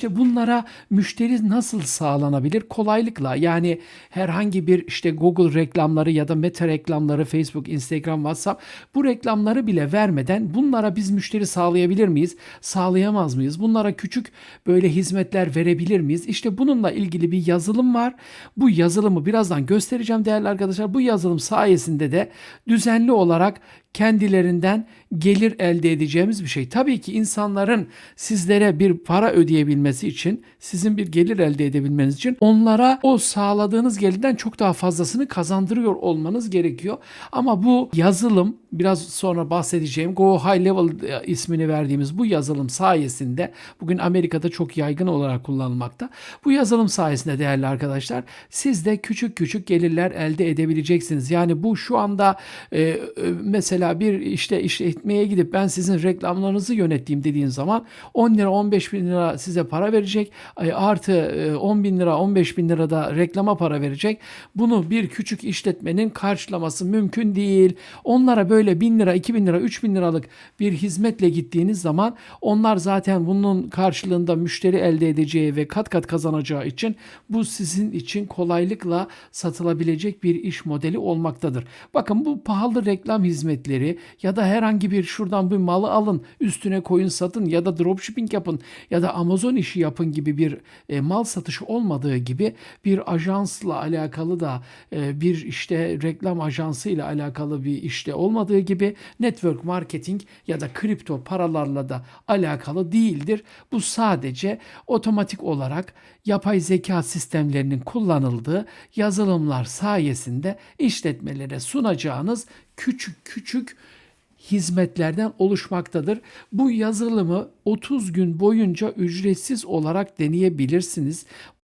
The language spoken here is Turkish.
İşte bunlara müşteri nasıl sağlanabilir? Kolaylıkla yani herhangi bir işte Google reklamları ya da Meta reklamları, Facebook, Instagram, WhatsApp bu reklamları bile vermeden bunlara biz müşteri sağlayabilir miyiz? Sağlayamaz mıyız? Bunlara küçük böyle hizmetler verebilir miyiz? İşte bununla ilgili bir yazılım var. Bu yazılımı birazdan göstereceğim değerli arkadaşlar. Bu yazılım sayesinde de düzenli olarak kendilerinden gelir elde edeceğimiz bir şey. Tabii ki insanların sizlere bir para ödeyebilmesi için, sizin bir gelir elde edebilmeniz için onlara o sağladığınız gelirden çok daha fazlasını kazandırıyor olmanız gerekiyor. Ama bu yazılım biraz sonra bahsedeceğim Go High Level e, ismini verdiğimiz bu yazılım sayesinde bugün Amerika'da çok yaygın olarak kullanılmakta. Bu yazılım sayesinde değerli arkadaşlar siz de küçük küçük gelirler elde edebileceksiniz. Yani bu şu anda e, e, mesela bir işte işletmeye gidip ben sizin reklamlarınızı yönettiğim dediğin zaman 10 lira 15 bin lira size para verecek e, artı e, 10 bin lira 15 bin lira da reklama para verecek. Bunu bir küçük işletmenin karşılaması mümkün değil. Onlara böyle 1000 lira 2000 lira 3000 liralık bir hizmetle gittiğiniz zaman onlar zaten bunun karşılığında müşteri elde edeceği ve kat kat kazanacağı için bu sizin için kolaylıkla satılabilecek bir iş modeli olmaktadır. Bakın bu pahalı reklam hizmetleri ya da herhangi bir şuradan bir malı alın üstüne koyun satın ya da dropshipping yapın ya da Amazon işi yapın gibi bir e, mal satışı olmadığı gibi bir ajansla alakalı da e, bir işte reklam ajansıyla alakalı bir işte olmadığı gibi network marketing ya da kripto paralarla da alakalı değildir. Bu sadece otomatik olarak yapay zeka sistemlerinin kullanıldığı yazılımlar sayesinde işletmelere sunacağınız küçük küçük hizmetlerden oluşmaktadır. Bu yazılımı 30 gün boyunca ücretsiz olarak deneyebilirsiniz.